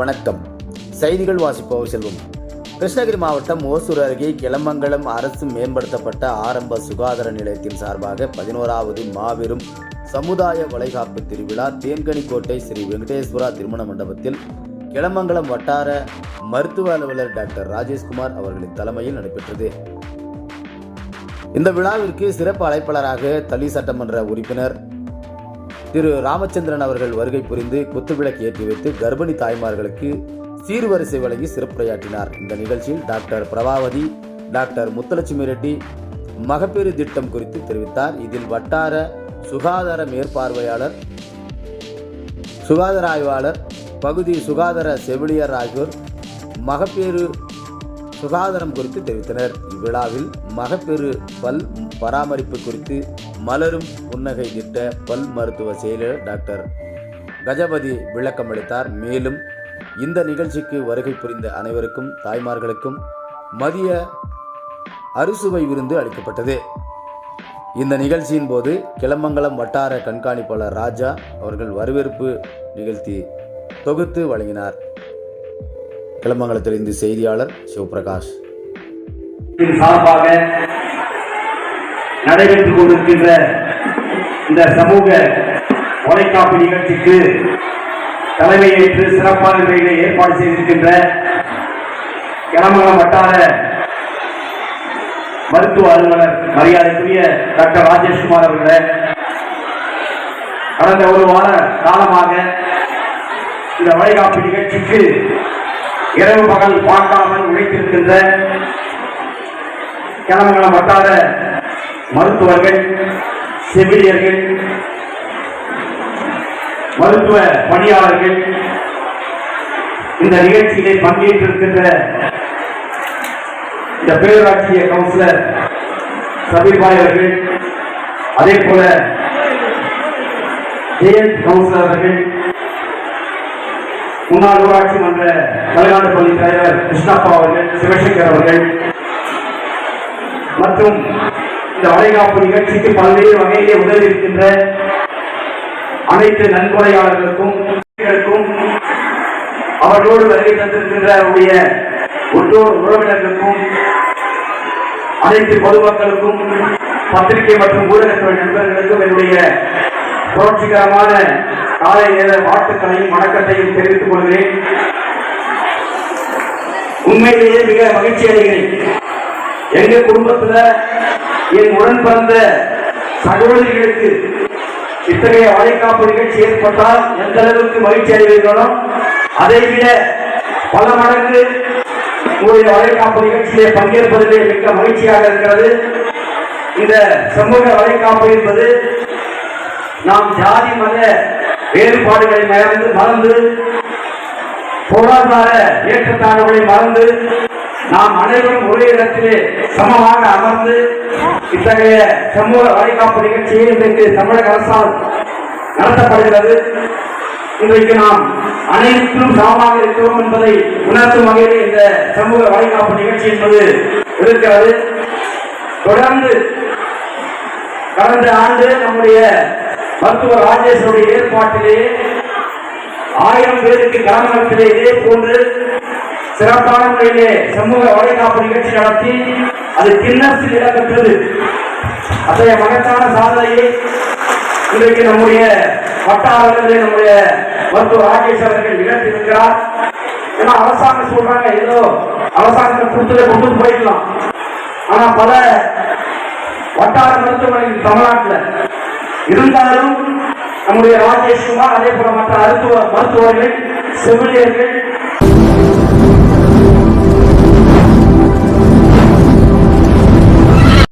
வணக்கம். செய்திகள் வாசிப்பவர் செல்வம். கிருஷ்ணகிரி மாவட்டம் ஓசூர் அருகே கிளமங்கலம் அரசு மேம்படுத்தப்பட்ட ஆரம்ப சுகாதார நிலையத்தின் சார்பாக பதினோராவது மாபெரும் சமுதாய வளைகாப்பு திருவிழா தேன்கனிக்கோட்டை ஸ்ரீ வெங்கடேஸ்வரா திருமண மண்டபத்தில் கிளமங்கலம் வட்டார மருத்துவ அலுவலர் டாக்டர் ராஜேஷ்குமார் அவர்களின் தலைமையில் நடைபெற்றது. இந்த விழாவிற்கு சிறப்பு அழைப்பாளராக தளி சட்டமன்ற உறுப்பினர் திரு ராமச்சந்திரன் அவர்கள் வருகை புரிந்து குத்துவிளக்கு ஏற்றி வைத்து கர்ப்பிணி தாய்மார்களுக்கு சீர்வரிசை வழங்கி சிறப்புரையாற்றினார் இந்த நிகழ்ச்சியில் டாக்டர் பிரபாவதி டாக்டர் முத்துலட்சுமி ரெட்டி மகப்பேறு திட்டம் குறித்து தெரிவித்தார். இதில் வட்டார சுகாதார மேற்பார்வையாளர் சுகாதார ஆய்வாளர் பகுதி சுகாதார செவிலியர் ஆகியோர் மகப்பேறு சுகாதாரம் குறித்து தெரிவித்தனர். இவ்விழாவில் மகப்பேறு பல் பராமரிப்பு குறித்து மலரும் புன்னகை திட்ட பல் மருத்துவ செயலர் டாக்டர் கஜபதி விளக்கம் அளித்தார். மேலும் இந்த நிகழ்ச்சிக்கு வருகை புரிந்த அனைவருக்கும் தாய்மார்களுக்கும் மதிய அறுசுவை விருந்து அளிக்கப்பட்டது. இந்த நிகழ்ச்சியின் போது கிளமங்கலம் வட்டார கண்காணிப்பாளர் ராஜா அவர்கள் வரவேற்பு நிகழ்த்தி தொகுத்து வழங்கினார். கிளமங்கலத்திலிருந்து செய்தியாளர் சிவபிரகாஷ். சார்பாக நடைபெற்றுக் கொண்டிருக்கின்ற இந்த சமூக தொலைக்காப்பு நிகழ்ச்சிக்கு தலைமையேற்று சிறப்பான முறையிலே ஏற்பாடு செய்திருக்கின்ற கிளமங்கலம் வட்டார மருத்துவ அலுவலர் மரியாதைக்குரிய டாக்டர் ராஜேஷ்குமார் அவர்களே கடந்த ஒரு வார காலமாக இந்த வளைகாப்பு நிகழ்ச்சிக்கு இரவு பகல் பார்க்காமல் உழைத்திருக்கின்ற கிளமங்கலம் வட்டார மருத்துவர்கள் செவிலியர்கள் மருத்துவ பணியாளர்கள் இந்த நிகழ்ச்சியிலே பங்கேற்றிருக்கின்ற இந்த பேரூராட்சிய கவுன்சிலர் சபீர்பாய் அவர்கள் அதே போல ஜெயந்த் கவுன்சிலர் அவர்கள் முன்னாள் ஊராட்சி மன்ற தலைநாடு பள்ளி தலைவர் கிருஷ்ணப்பா அவர்கள் சிவசங்கர் அவர்கள் மற்றும் இந்த வளைகாப்பு நிகழ்ச்சிக்கு பல்வேறு வகையிலே உதவி இருக்கின்ற அனைத்து நன்கொடையாளர்களுக்கும் அவர்களோடு வருகை தந்திருக்கின்ற அவருடைய உற்றோர் உறவினர்களுக்கும் அனைத்து பொதுமக்களுக்கும் பத்திரிகை மற்றும் ஊடகத்துறை நண்பர்களுக்கும் என்னுடைய புரட்சிகரமான காலை நேர வாழ்த்துக்களையும் வணக்கத்தையும் தெரிவித்துக் கொள்கிறேன். உண்மையிலேயே மிக மகிழ்ச்சி அடைகிறேன். எங்க குடும்பத்துல என் உடன் பிறந்த சகோதரிகளுக்கு இத்தகைய வளைகாப்பு நிகழ்ச்சி ஏற்பட்டால் எந்த அளவுக்கு மகிழ்ச்சி அடைவீர்களோ அதை விட பல மடங்கு உங்களுடைய வளைகாப்பு நிகழ்ச்சியிலே பங்கேற்பதிலே மிக்க மகிழ்ச்சியாக இருக்கிறது. இந்த சமூக வளைகாப்பு என்பது நாம் ஜாதி மத வேறுபாடுகளை மறந்து மறந்து பொருளாதார ஏற்றத்தாழ்வுகளை மறந்து நாம் அனைவரும் ஒரே இடத்திலே சமமாக அமர்ந்து இத்தகைய சமூக வளைகாப்பு நிகழ்ச்சியை இன்றைக்கு தமிழக அரசால் நடத்தப்படுகிறது. இன்றைக்கு நாம் அனைத்தும் சமமாக இருக்கிறோம் என்பதை உணர்த்தும் வகையில் இந்த சமூக வளைகாப்பு நிகழ்ச்சி என்பது இருக்கிறது. தொடர்ந்து கடந்த ஆண்டு நம்முடைய மருத்துவர் ராஜேஷனுடைய ஏற்பாட்டிலே ஆயிரம் பேருக்கு கிராமத்திலே இதே போன்று சிறப்பான முறையிலே சமூக வளைகாப்பு நிகழ்ச்சி நடத்தி அது கிண்ணத்தில் இடம்பெற்றது. அத்தகைய மகத்தான சாதனையை இன்றைக்கு நம்முடைய வட்டாரங்களிலே நம்முடைய மருத்துவர் ராஜேஷ் அவர்கள் நிகழ்த்தியிருக்கிறார். ஏன்னா அரசாங்கம் சொல்றாங்க ஏதோ அரசாங்கத்தை கொடுத்ததை கொண்டு போயிடலாம். ஆனா பல வட்டார மருத்துவமனை தமிழ்நாட்டில் இருந்தாலும் நம்முடைய ராஜேஷ்குமார் அதே போல மற்ற மருத்துவ மருத்துவர்கள் செவிலியர்கள்